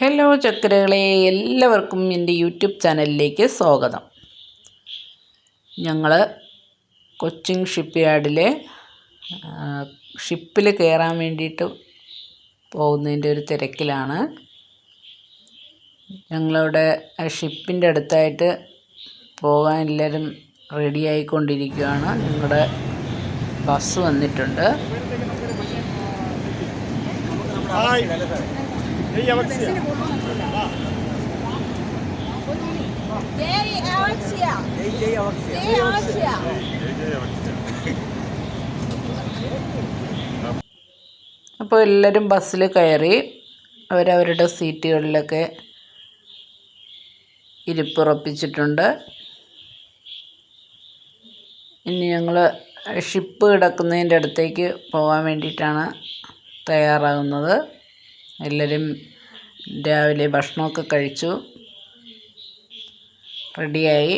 Hello ചക്കരകളെ. എല്ലാവർക്കും എന്റെ YouTube ചാനലിലേക്ക് സ്വാഗതം. ഞങ്ങൾ കൊച്ചിൻ ഷിപ്പ് യാർഡിലെ ഷിപ്പിൽ കയറാൻ വേണ്ടിയിട്ട് പോകുന്നതിന്റെ ഒരു തിരക്കിലാണ്. ഞങ്ങളവിടെ ഷിപ്പിന്റെ അടുത്തായിട്ട് പോകാൻ എല്ലാവരും റെഡി ആയിക്കൊണ്ടിരിക്കുകയാണ് ഞങ്ങളുടെ ബസ് വന്നിട്ടുണ്ട്. Hi. Hej Alexia. Yay, Alexia! Yay, Alexia! അപ്പോൾ എല്ലാവരും ബസ്സിൽ കയറി അവരവരുടെ സീറ്റുകളിലൊക്കെ ഇരിപ്പുറപ്പിച്ചിട്ടുണ്ട് ഇനി ഞങ്ങൾ ഷിപ്പ് കിടക്കുന്നതിന്റെ അടുത്തേക്ക് പോകാൻ വേണ്ടിയിട്ടാണ് തയ്യാറാകുന്നത് എല്ലാവരും രാവിലെ ഭക്ഷണമൊക്കെ കഴിച്ചു. റെഡിയായി.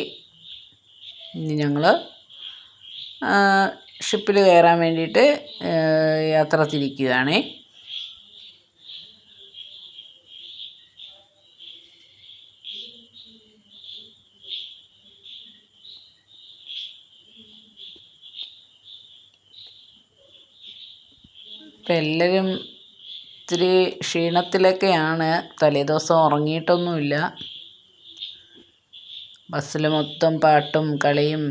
ഇനി ഞങ്ങൾ ഷിപ്പിൽ കയറാൻ വേണ്ടിയിട്ട് യാത്ര തിരിക്കുകയാണ്. എല്ലാവരും ഇത്തിരി ക്ഷീണത്തിലൊക്കെയാണ് തലേദിവസം ഉറങ്ങിയിട്ടൊന്നുമില്ല. ബസ്സിൽ മൊത്തം പാട്ടും കളിയും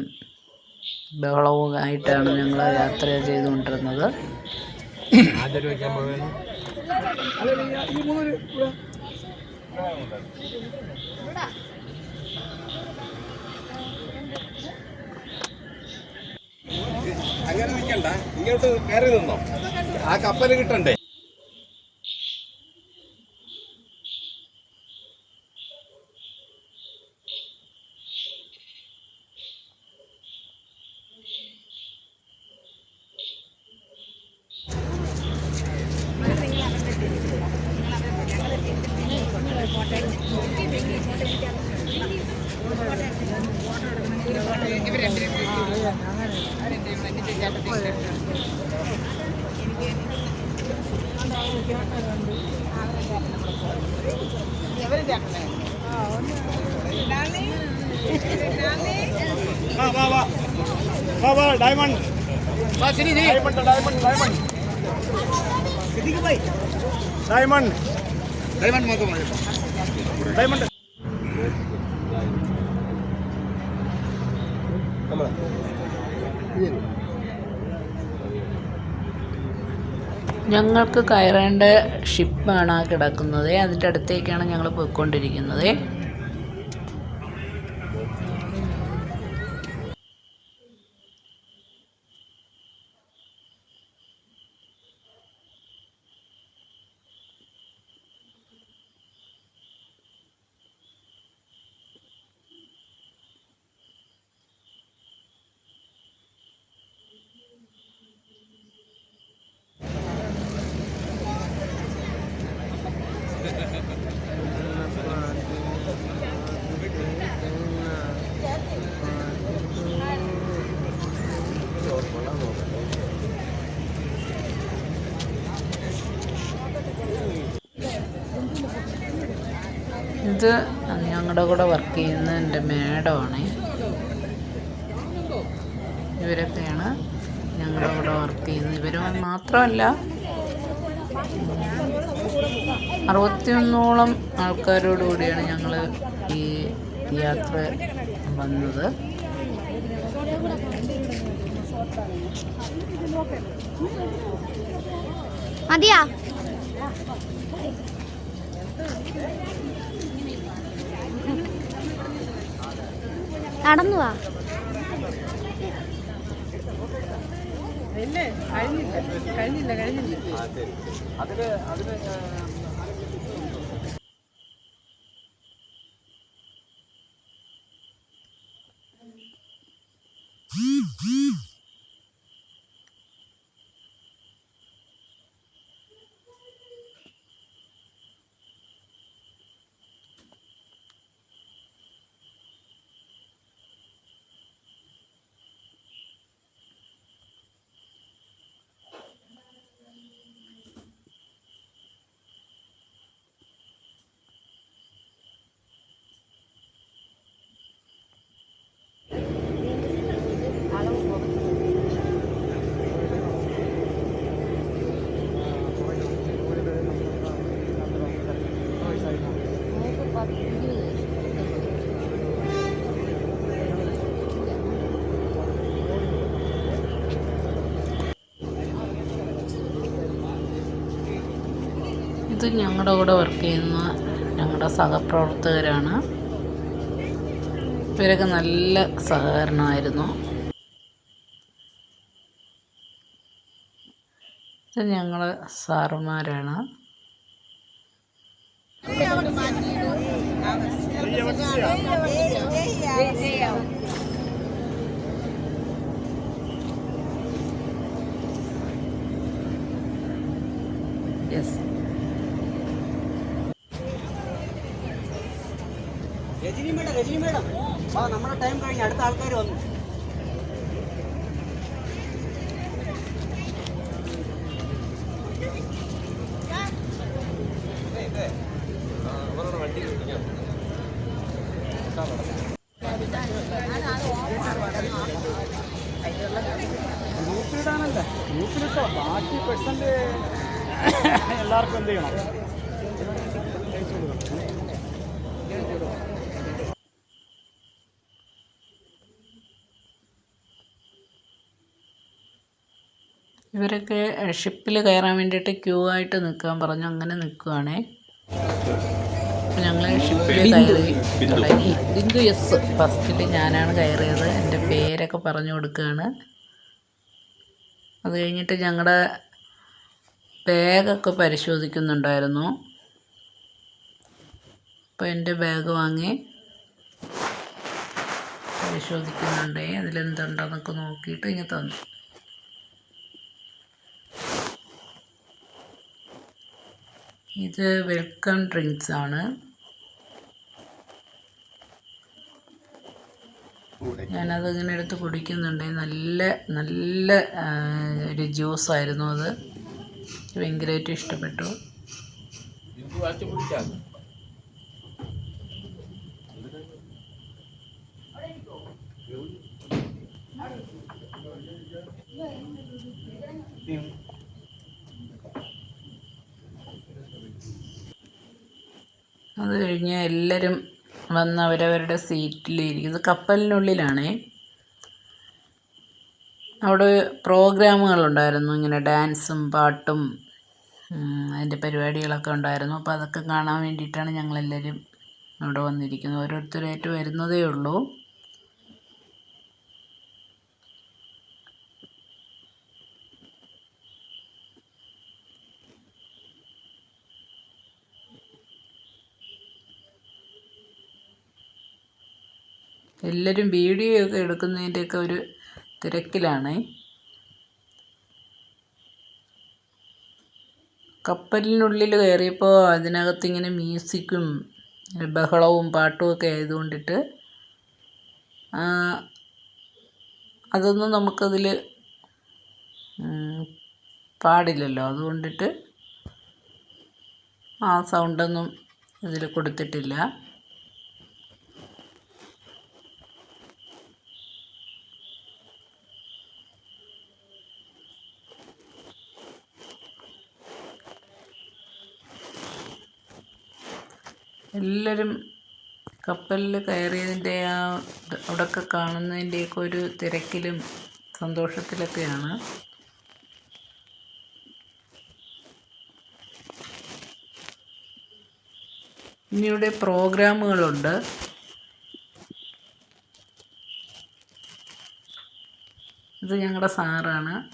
ബഹളവും ആയിട്ടാണ് ഞങ്ങൾ യാത്ര ചെയ്തുകൊണ്ടിരുന്നത്. അങ്ങനെ നിൽക്കണ്ട ഇങ്ങോട്ട് കയറി നിന്നോ. ആ കപ്പൽ കിട്ടണ്ടേ? വാ വാ വാ വാ വാ ഡയമണ്ട് ഡയമണ്ട് ഡയമണ്ട് ഡയമണ്ട് ഞങ്ങൾക്ക് കയറേണ്ട ഷിപ്പാണ് കിടക്കുന്നത്. അതിന്റെ അടുത്തേക്കാണ് ഞങ്ങൾ പോയിക്കൊണ്ടിരിക്കുന്നത്. ഇത് ഞങ്ങളുടെ കൂടെ വർക്ക് ചെയ്യുന്ന എന്റെ മേഡമാണ്. ഇവരൊക്കെയാണ് ഞങ്ങളുടെ കൂടെ വർക്ക് ചെയ്യുന്നത്. ഇവർ മാത്രമല്ല അറുപത്തിയൊന്നോളം ആൾക്കാരോട് കൂടിയാണ് ഞങ്ങൾ ഈ യാത്ര വന്നത്. മതിയാ. നടന്നു വാ. കഴിഞ്ഞില്ല? കഴിഞ്ഞില്ല? കഴിഞ്ഞില്ല? അതിൽ അതിൽ ഇത് ഞങ്ങളുടെ കൂടെ വർക്ക് ചെയ്യുന്ന ഞങ്ങളുടെ സഹപ്രവർത്തകരാണ്. ഇവരൊക്കെ നല്ല സഹകരണമായിരുന്നു. ഇത് ഞങ്ങൾ സാറുമാരാണ്. യെസ് മേഡം രജനി മേഡം ആ നമ്മുടെ ടൈം കഴിഞ്ഞ് അടുത്ത ആൾക്കാർ വന്നു. ഗ്രൂപ്പിലിടാനല്ല ഗ്രൂപ്പിലിട്ടോ ബാക്കി പെർസെന്റ് എല്ലാവർക്കും എന്ത് ചെയ്യണം? ഇവരൊക്കെ ഷിപ്പിൽ കയറാൻ വേണ്ടിയിട്ട് ക്യൂ ആയിട്ട് നിൽക്കാൻ പറഞ്ഞു. അങ്ങനെ നിൽക്കുവാണേ. ഞങ്ങൾ ഷിപ്പിൽ കയറി. തുടങ്ങി ബിന്ദു എസ് ഫസ്റ്റിൽ ഞാനാണ് കയറിയത്. എന്റെ പേരൊക്കെ പറഞ്ഞു കൊടുക്കുകയാണ് അത് കഴിഞ്ഞിട്ട് ഞങ്ങളുടെ ബാഗൊക്കെ പരിശോധിക്കുന്നുണ്ടായിരുന്നു. അപ്പോൾ എന്റെ ബാഗ് വാങ്ങി പരിശോധിക്കുന്നുണ്ടേ. അതിലെന്തുണ്ടെന്നൊക്കെ നോക്കിയിട്ട് ഇങ്ങനെ തന്നു. ഇത് വെൽക്കം ഡ്രിങ്ക്സ് ആണ്. ഞാനത് ഇങ്ങനെ എടുത്ത് കുടിക്കുന്നുണ്ട്. നല്ല നല്ല ഒരു ജ്യൂസ് ആയിരുന്നു അത്. ഭയങ്കരമായിട്ട് ഇഷ്ടപ്പെട്ടു. അത് കഴിഞ്ഞ് എല്ലാവരും വന്ന് അവരവരുടെ സീറ്റിലിരിക്കും ഇത് കപ്പലിനുള്ളിലാണേ. അവിടെ പ്രോഗ്രാമുകളുണ്ടായിരുന്നു. ഇങ്ങനെ ഡാൻസും പാട്ടും അതിന്റെ പരിപാടികളൊക്കെ ഉണ്ടായിരുന്നു. അപ്പോൾ അതൊക്കെ കാണാൻ വേണ്ടിയിട്ടാണ് ഞങ്ങളെല്ലാവരും അവിടെ വന്നിരിക്കുന്നത്. ഓരോരുത്തരായിട്ട് വരുന്നതേ ഉള്ളൂ. എല്ലാവരും വീഡിയോ ഒക്കെ എടുക്കുന്നതിന്റെയൊക്കെ ഒരു തിരക്കിലാണ്. കപ്പലിനുള്ളിൽ കയറിയപ്പോൾ അതിനകത്ത് ഇങ്ങനെ മ്യൂസിക്കും ബഹളവും പാട്ടും ഒക്കെ ആയതുകൊണ്ടിട്ട് അതൊന്നും നമുക്കതിൽ പാടില്ലല്ലോ. അതുകൊണ്ടിട്ട് ആ സൗണ്ടൊന്നും ഇതിൽ കൊടുത്തിട്ടില്ല. എല്ലാവരും കപ്പലിൽ കയറിയതിന്റെ ആ അവിടെ അവിടെയൊക്കെ കാണുന്നതിന്റെയൊക്കെ ഒരു തിരക്കിലും സന്തോഷത്തിലൊക്കെയാണ്. ഇനിയുടെ പ്രോഗ്രാമുകളുണ്ട്. ഇത് ഞങ്ങളുടെ സാറാണ്.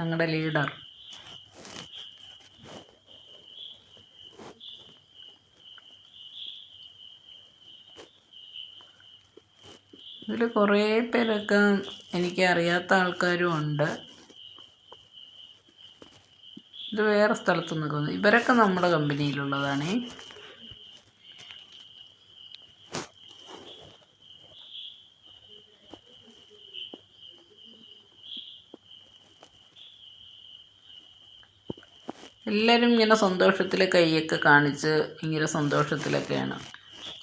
ഞങ്ങളുടെ ലീഡർ. ഇതിൽ കുറേ പേരൊക്കെ എനിക്ക് അറിയാത്ത ആൾക്കാരും ഉണ്ട്. ഇത് വേറെ സ്ഥലത്ത് നിൽക്കുന്നു ഇവരൊക്കെ നമ്മുടെ കമ്പനിയിലുള്ളതാണ്. എല്ലാവരും ഇങ്ങനെ സന്തോഷത്തിൽ കൈയൊക്കെ കാണിച്ച് ഇങ്ങനെ സന്തോഷത്തിലൊക്കെയാണ്.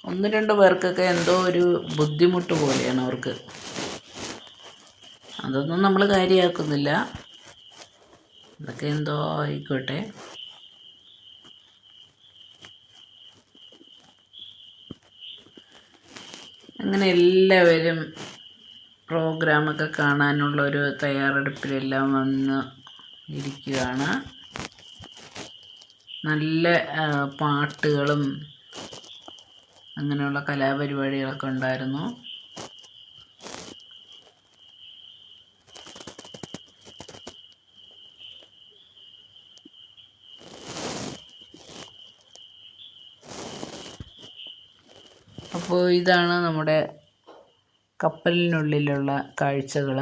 ഒന്ന് രണ്ട് പേർക്കൊക്കെ എന്തോ ഒരു ബുദ്ധിമുട്ട് പോലെയാണ് അവർക്ക്. അതൊന്നും നമ്മൾ കാര്യമാക്കുന്നില്ല അതൊക്കെ എന്തോ ആയിക്കോട്ടെ. അങ്ങനെ എല്ലാവരും പ്രോഗ്രാമൊക്കെ കാണാനുള്ള ഒരു തയ്യാറെടുപ്പിലെല്ലാം വന്ന് ഇരിക്കുകയാണ്. നല്ല പാട്ടുകളും അങ്ങനെയുള്ള കലാപരിപാടികളൊക്കെ ഉണ്ടായിരുന്നു. അപ്പോൾ ഇതാണ് നമ്മുടെ കപ്പലിനുള്ളിലുള്ള കാഴ്ചകൾ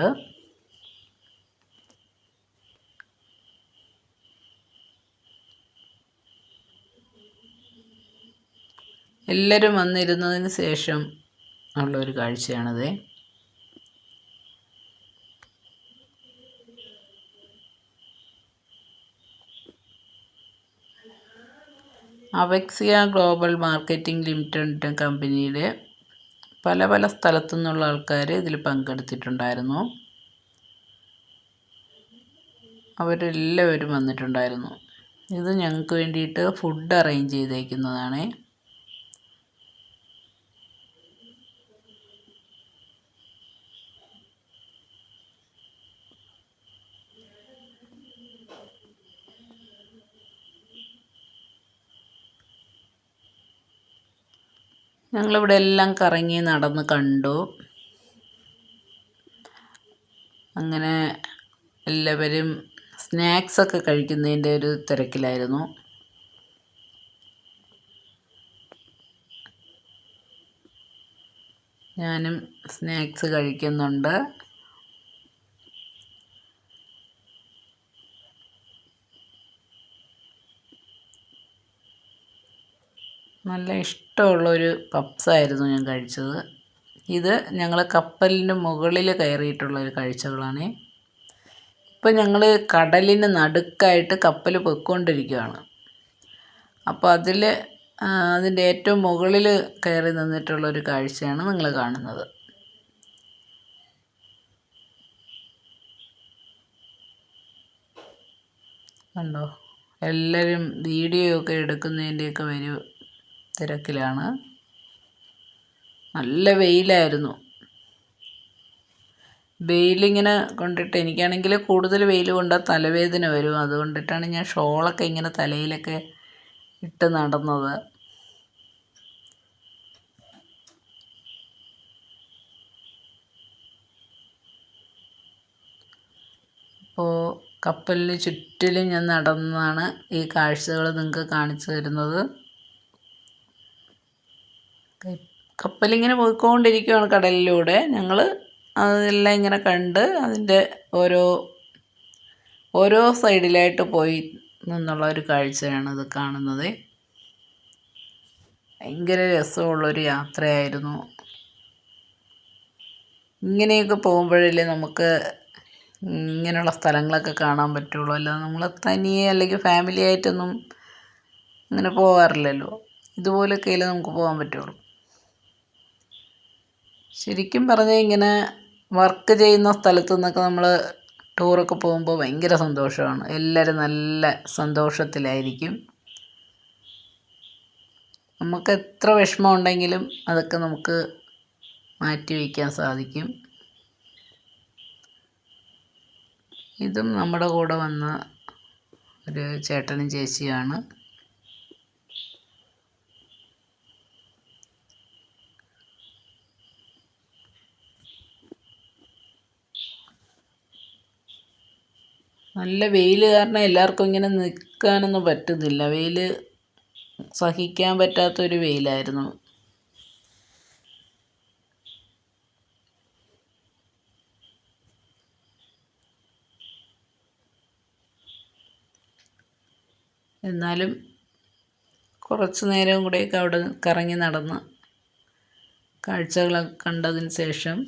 എല്ലാവരും വന്നിരുന്നതിന് ശേഷം ഉള്ള ഒരു കാഴ്ചയാണത്. അവക്സിയ ഗ്ലോബൽ മാർക്കറ്റിംഗ് ലിമിറ്റഡ് കമ്പനിയുടെ പല പല സ്ഥലത്തു നിന്നുള്ള ആൾക്കാർ ഇതിൽ പങ്കെടുത്തിട്ടുണ്ടായിരുന്നു. അവരെല്ലാവരും വന്നിട്ടുണ്ടായിരുന്നു. ഇത് ഞങ്ങൾക്ക് വേണ്ടിയിട്ട് ഫുഡ് അറേഞ്ച് ചെയ്തേക്കുന്നതാണ്. ഞങ്ങളിവിടെ എല്ലാം കറങ്ങി നടന്ന് കണ്ടു. അങ്ങനെ എല്ലാവരും സ്നാക്സൊക്കെ കഴിക്കുന്നതിന്റെ ഒരു തിരക്കിലായിരുന്നു. ഞാനും സ്നാക്സ് കഴിക്കുന്നുണ്ട്. നല്ല ഇഷ്ടമുള്ളൊരു പപ്സായിരുന്നു ഞാൻ കഴിച്ചത്. ഇത് ഞങ്ങൾ കപ്പലിന് മുകളിൽ കയറിയിട്ടുള്ളൊരു കാഴ്ചകളാണ്. ഇപ്പം ഞങ്ങൾ കടലിന് നടുക്കായിട്ട് കപ്പൽ പൊയ്ക്കൊണ്ടിരിക്കുകയാണ് അപ്പോൾ അതിൽ അതിന്റെ ഏറ്റവും മുകളിൽ കയറി നിന്നിട്ടുള്ളൊരു കാഴ്ചയാണ് നിങ്ങൾ കാണുന്നത്. കണ്ടോ? എല്ലാവരും വീഡിയോ ഒക്കെ എടുക്കുന്നതിന്റെയൊക്കെ ഒരു തിരക്കിലാണ്. നല്ല വെയിലായിരുന്നു. വെയിലിങ്ങനെ കൊണ്ടിട്ട് എനിക്കാണെങ്കിൽ കൂടുതൽ വെയിൽ കൊണ്ടാൽ തലവേദന വരും. അതുകൊണ്ടിട്ടാണ് ഞാൻ ഷോളൊക്കെ ഇങ്ങനെ തലയിലൊക്കെ ഇട്ട് നടന്നത്. അപ്പോൾ കപ്പലിന് ചുറ്റിലും ഞാൻ നടന്നാണ് ഈ കാഴ്ചകൾ നിങ്ങൾക്ക് കാണിച്ചു തരുന്നത്. കപ്പലിങ്ങനെ പോയിക്കൊണ്ടിരിക്കുകയാണ് കടലിലൂടെ. ഞങ്ങൾ അതെല്ലാം ഇങ്ങനെ കണ്ട് അതിന്റെ ഓരോ ഓരോ സൈഡിലായിട്ട് പോയി നിന്നുള്ള ഒരു കാഴ്ചയാണ് ഇത് കാണുന്നത്. ഭയങ്കര രസമുള്ളൊരു യാത്രയായിരുന്നു. ഇങ്ങനെയൊക്കെ പോകുമ്പോഴല്ലേ നമുക്ക് ഇങ്ങനെയുള്ള സ്ഥലങ്ങളൊക്കെ കാണാൻ പറ്റുള്ളൂ. അല്ലാതെ നമ്മൾ തനിയെ അല്ലെങ്കിൽ ഫാമിലി ആയിട്ടൊന്നും അങ്ങനെ പോകാറില്ലല്ലോ ഇതുപോലൊക്കെയല്ലേ നമുക്ക് പോകാൻ പറ്റുള്ളൂ. ശരിക്കും പറഞ്ഞാൽ ഇങ്ങനെ വർക്ക് ചെയ്യുന്ന സ്ഥലത്തു നിന്നൊക്കെ നമ്മൾ ടൂറൊക്കെ പോകുമ്പോൾ ഭയങ്കര സന്തോഷമാണ്. എല്ലാവരും നല്ല സന്തോഷത്തിലായിരിക്കും. നമുക്ക് എത്ര വിഷമം ഉണ്ടെങ്കിലും അതൊക്കെ നമുക്ക് മാറ്റി വയ്ക്കാൻ സാധിക്കും. ഇതും നമ്മുടെ കൂടെ വന്ന ഒരു ചേട്ടനും ചേച്ചിയാണ് നല്ല വെയിൽ കാരണം എല്ലാവർക്കും ഇങ്ങനെ നിൽക്കാനൊന്നും പറ്റുന്നില്ല. വെയിൽ സഹിക്കാൻ പറ്റാത്തൊരു വെയിലായിരുന്നു. എന്നാലും കുറച്ച് നേരവും കൂടെയൊക്കെ അവിടെ കറങ്ങി നടന്ന് കാഴ്ചകളൊക്കെ കണ്ടതിന് ശേഷം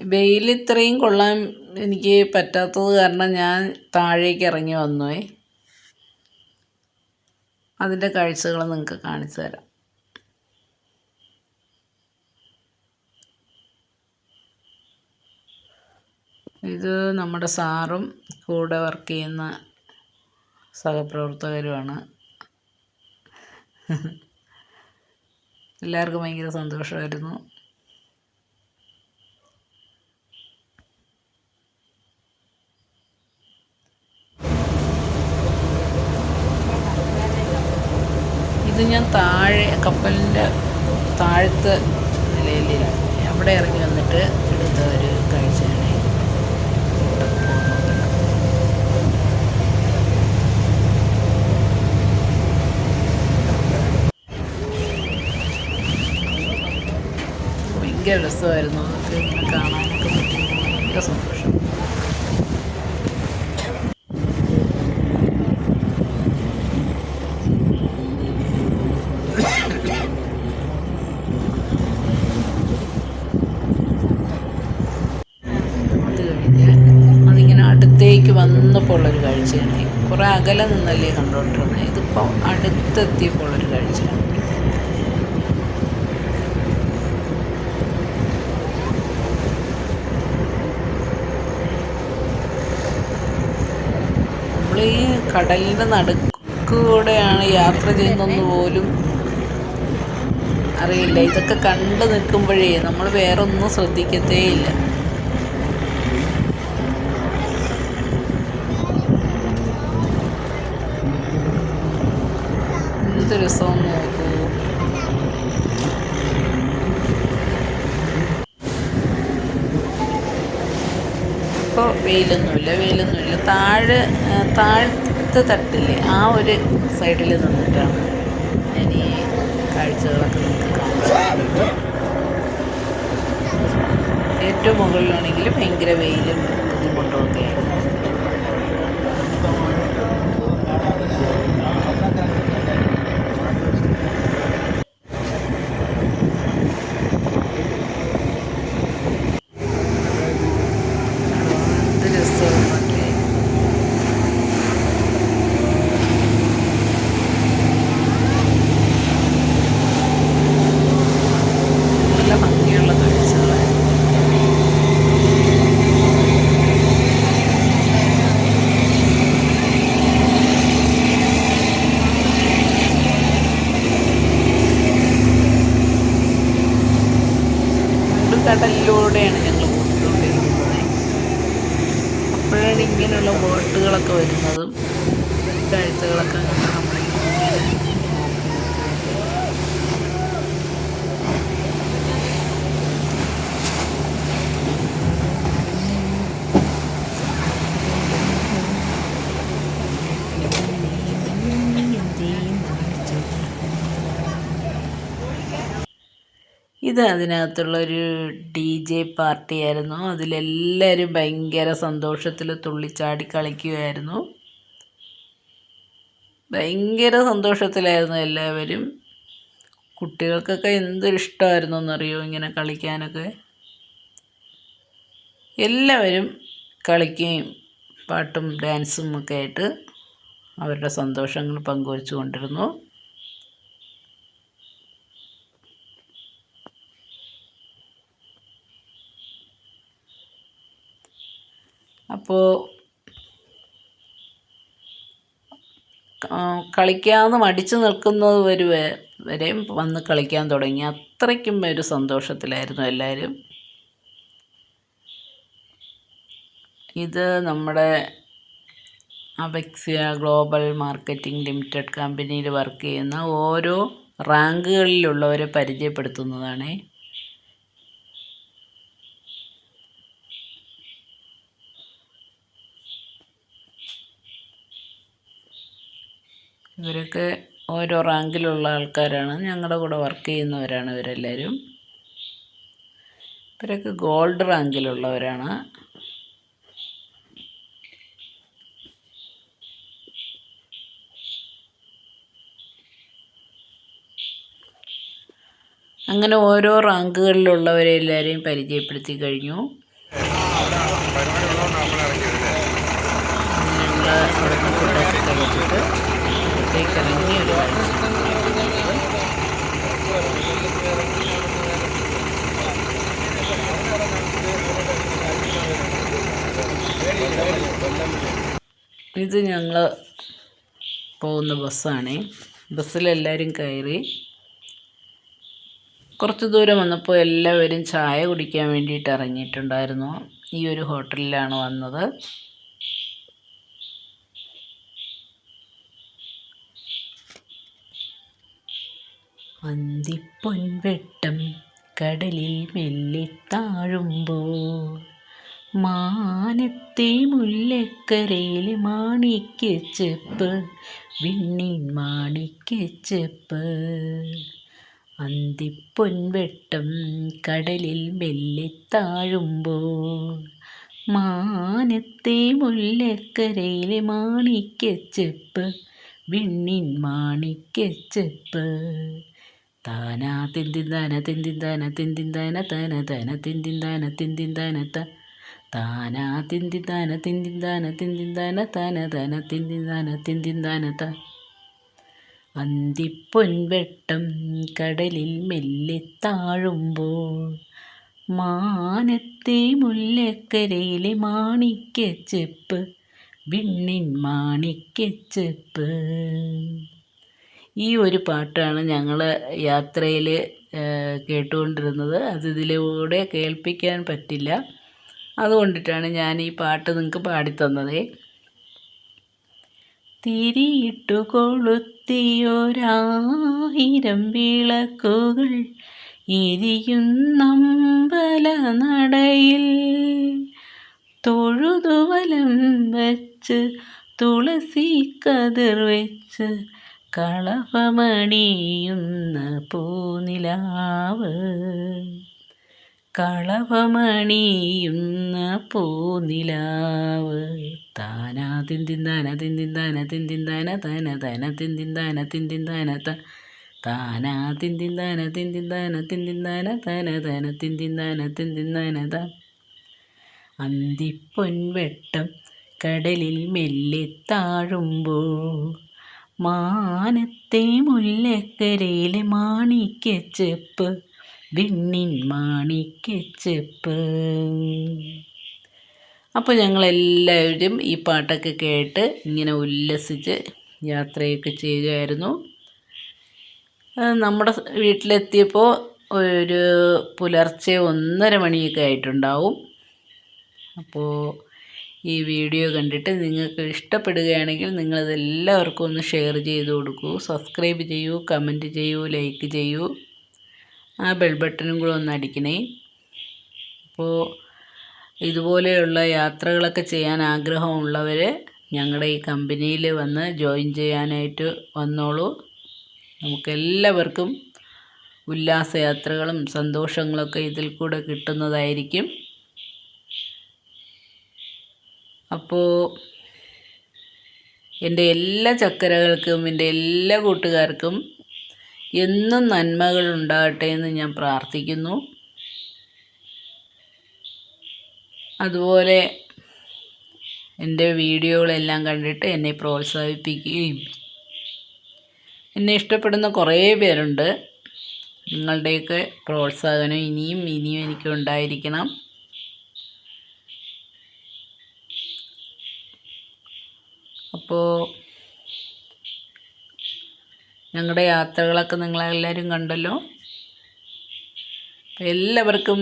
വെയിൽ ഇത്രയും കൊള്ളാൻ എനിക്ക് പറ്റാത്തത് കാരണം ഞാൻ താഴേക്ക് ഇറങ്ങി വന്നു. അതിന്റെ കാഴ്ചകൾ നിങ്ങൾക്ക് കാണിച്ചു തരാം. ഇത് നമ്മുടെ സാറും കൂടെ വർക്ക് ചെയ്യുന്ന സഹപ്രവർത്തകരുമാണ്. എല്ലാവർക്കും ഭയങ്കര സന്തോഷമായിരുന്നു. ഞാൻ താഴെ കപ്പലിന്റെ താഴത്തെ നിലയിൽ അവിടെ ഇറങ്ങി വന്നിട്ട് എടുത്ത ഒരു കാഴ്ചയാണ് ഭയങ്കര രസമായിരുന്നു. ഇങ്ങനെ കാണാനൊക്കെ ഭയങ്കര സന്തോഷം അത് കഴിഞ്ഞ് അതിങ്ങനെ അടുത്തേക്ക് വന്നപ്പോൾ ഉള്ളൊരു കാഴ്ചയാണ് കുറേ അകലെ നിന്നല്ലേ കണ്ടുകൊണ്ടിരുന്നത് ഇതിപ്പോൾ അടുത്തെത്തിയപ്പോൾ ഒരു കാഴ്ച നമ്മൾ ഈ കടലിന്റെ നടുക്കൂടെയാണ് യാത്ര ചെയ്യുന്നതെന്ന് പോലും അറിയില്ല. ഇതൊക്കെ കണ്ടു നിൽക്കുമ്പോഴേ നമ്മൾ വേറെ ഒന്നും എന്ത് രസം നോക്കൂ ഇപ്പോൾ വെയിലൊന്നുമില്ല വെയിലൊന്നുമില്ല. താഴെ താഴത്തെ തട്ടില്ലേ ആ ഒരു സൈഡിൽ നിന്നിട്ടാണ് ഞാൻ ഈ കാഴ്ചകളൊക്കെ നിങ്ങൾക്ക് കാണിച്ചത് ഏറ്റവും മുകളിലാണെങ്കിൽ ഭയങ്കര വെയിലും ബുദ്ധിമുട്ടും ഒക്കെ ആയിരുന്നു എന്ത് രസമാണല്ലേ നല്ല ഭംഗിയുള്ള കാഴ്ചകളായിരുന്നു കടലിലൂടെയാണ് ഞങ്ങൾ പോയിക്കൊണ്ടിരിക്കുന്നത് അപ്പോഴാണ് ഇങ്ങനെയുള്ള ബോട്ടുകളൊക്കെ വരുന്നതും കാഴ്ചകളൊക്കെ കണ്ട് നമ്മളിങ്ങനെ ഇത് അതിനകത്തുള്ളൊരു ഡി ജെ പാർട്ടിയായിരുന്നു. അതിലെല്ലാവരും ഭയങ്കര സന്തോഷത്തിൽ തുള്ളിച്ചാടി കളിക്കുകയായിരുന്നു ഭയങ്കര സന്തോഷത്തിലായിരുന്നു എല്ലാവരും. കുട്ടികൾക്കൊക്കെ എന്തൊരു ഇഷ്ടമായിരുന്നു എന്നറിയോ ഇങ്ങനെ കളിക്കാനൊക്കെ? എല്ലാവരും കളിക്കുകയും പാട്ടും ഡാൻസും ഒക്കെ ആയിട്ട് അവരുടെ സന്തോഷങ്ങൾ പങ്കുവച്ചു കൊണ്ടിരുന്നു അപ്പോൾ കളിക്കാതെ മടിച്ചു നിൽക്കുന്നത് വരെ വരെയും വന്ന് കളിക്കാൻ തുടങ്ങി. അത്രയ്ക്കും ഒരു സന്തോഷത്തിലായിരുന്നു എല്ലാവരും. ഇത് നമ്മുടെ അബെക്സിയ ഗ്ലോബൽ മാർക്കറ്റിംഗ് ലിമിറ്റഡ് കമ്പനിയിൽ വർക്ക് ചെയ്യുന്ന ഓരോ റാങ്കുകളിലുള്ളവരെ പരിചയപ്പെടുത്തുന്നതാണ്. ഇവരൊക്കെ ഓരോ റാങ്കിലുള്ള ആൾക്കാരാണ്. ഞങ്ങളുടെ കൂടെ വർക്ക് ചെയ്യുന്നവരാണ് ഇവരെല്ലാവരും ഇവരൊക്കെ ഗോൾഡ് റാങ്കിലുള്ളവരാണ്. അങ്ങനെ ഓരോ റാങ്കുകളിലുള്ളവരെ എല്ലാവരെയും പരിചയപ്പെടുത്തി കഴിഞ്ഞു. ഞങ്ങൾ അവിടുന്ന് ഫുഡൊക്കെ കഴിച്ചിട്ട് പുറത്തേക്ക് ഇറങ്ങി ഒരു ഇത് ഞങ്ങൾ പോകുന്ന ബസ്സാണ്. ബസ്സിലെല്ലാവരും കയറി കുറച്ച് ദൂരം വന്നപ്പോൾ എല്ലാവരും ചായ കുടിക്കാൻ വേണ്ടിയിട്ട് ഇറങ്ങിയിട്ടുണ്ടായിരുന്നു. ഈ ഒരു ഹോട്ടലിലാണ് വന്നത്. അന്തിപ്പൊൻവെട്ടം കടലിൽ മെല്ലെ താഴുമ്പോൾ മാനത്തെ മുല്ലക്കരയിലെ മാണിക്യച്ചെപ്പ് വിണ്ണിൻ മാണിക്യച്ചെപ്പ് അന്തിപ്പൊൻവെട്ടം കടലിൽ മെല്ലെ താഴുമ്പോൾ മാനത്തെ മുല്ലക്കരയിലെ മാണിക്യച്ചെപ്പ് വിണ്ണിൻ മാണിക്യച്ചെപ്പ് താനാ തിന്തിന്താന തിന്തിന്താന തിന്തിന്താന തന തന തിന്തിന്താന തിന്തിന്താന ത താനാ തിന്തിന്താന തിന്തിന്താന തിന്തിന്താന തന തന തിന്തിന്താന തിന്തിന്താന ത അന്തിപ്പൊൻവെട്ടം കടലിൽ മെല്ലെ താഴുമ്പോൾ മാനത്തെ മുല്ലക്കരയിലെ മാണിക്കച്ചെപ്പ് വിണ്ണിൻ മാണിക്യച്ചെപ്പ് ഈ ഒരു പാട്ടാണ് ഞങ്ങൾ യാത്രയിൽ കേട്ടുകൊണ്ടിരുന്നത്. അത് ഇതിലൂടെ കേൾപ്പിക്കാൻ പറ്റില്ല. അതുകൊണ്ടിട്ടാണ് ഞാൻ ഈ പാട്ട് നിങ്ങൾക്ക് പാടിത്തന്നത്. തിരിയിട്ടു കൊളുത്തിയൊരായിരം വിളക്കുകൾ ഇരിയുന്നമ്പല നടയിൽ തൊഴുതുവലം വെച്ച് തുളസി കതിർ വെച്ച് കളഭമണിയുന്ന പൂനിലാവ്. കളവമണിയുന്ന പൂനിലാവ്. താനാ തിന്തിന്താന തിന്തിന്താന തിന്തിന്താന തന തന തിന്തിന്താന തിന്തിന്താന ത. താനാ തിന്തിന്താന തിന്തിന്താന തിന്തിന്താന തന തന തിന്തിന്താന തിന്തിന്താന ത. അന്തിപ്പൊൻവെട്ടം കടലിൽ മെല്ലെ താഴുമ്പോൾ മാനത്തെ മുല്ലക്കരയിലെ മാണിക്കച്ചെപ്പ് വിണ്ണിൻ മാണിക്കച്ചെപ്പ് അപ്പോൾ ഞങ്ങളെല്ലാവരും ഈ പാട്ടൊക്കെ കേട്ട് ഇങ്ങനെ ഉല്ലസിച്ച് യാത്രയൊക്കെ ചെയ്യുകയായിരുന്നു. നമ്മുടെ വീട്ടിലെത്തിയപ്പോൾ ഒരു പുലർച്ചെ ഒന്നര മണിയൊക്കെ ആയിട്ടുണ്ടാവും. അപ്പോൾ ഈ വീഡിയോ കണ്ടിട്ട് നിങ്ങൾക്ക് ഇഷ്ടപ്പെടുകയാണെങ്കിൽ നിങ്ങളതെല്ലാവർക്കും ഒന്ന് ഷെയർ ചെയ്ത് കൊടുക്കൂ. സബ്സ്ക്രൈബ് ചെയ്യൂ കമന്റ് ചെയ്യൂ ലൈക്ക് ചെയ്യൂ. ആ ബെൽ ബട്ടണും കൂടെ ഒന്ന് അടിക്കണേ. അപ്പോൾ ഇതുപോലെയുള്ള യാത്രകളൊക്കെ ചെയ്യാൻ ആഗ്രഹമുള്ളവർ ഞങ്ങളുടെ ഈ കമ്പനിയിൽ വന്ന് ജോയിൻ ചെയ്യാനായിട്ട് വന്നോളൂ. നമുക്കെല്ലാവർക്കും ഉല്ലാസയാത്രകളും സന്തോഷങ്ങളൊക്കെ ഇതിൽ കൂടെ കിട്ടുന്നതായിരിക്കും. അപ്പോൾ എന്റെ എല്ലാ ചക്കരകൾക്കും എന്റെ എല്ലാ കൂട്ടുകാർക്കും എന്നും നന്മകൾ ഉണ്ടാകട്ടെ എന്ന് ഞാൻ പ്രാർത്ഥിക്കുന്നു. അതുപോലെ എന്റെ വീഡിയോകളെല്ലാം കണ്ടിട്ട് എന്നെ പ്രോത്സാഹിപ്പിക്കുകയും എന്നെ ഇഷ്ടപ്പെടുന്ന കുറേ പേരുണ്ട്. നിങ്ങളുടെയൊക്കെ പ്രോത്സാഹനം ഇനിയും ഇനിയും എനിക്ക് ഉണ്ടായിരിക്കണം. അപ്പോൾ ഞങ്ങളുടെ യാത്രകളൊക്കെ നിങ്ങളെല്ലാവരും കണ്ടല്ലോ. എല്ലാവർക്കും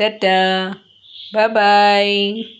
ടാറ്റാ. Bye bye.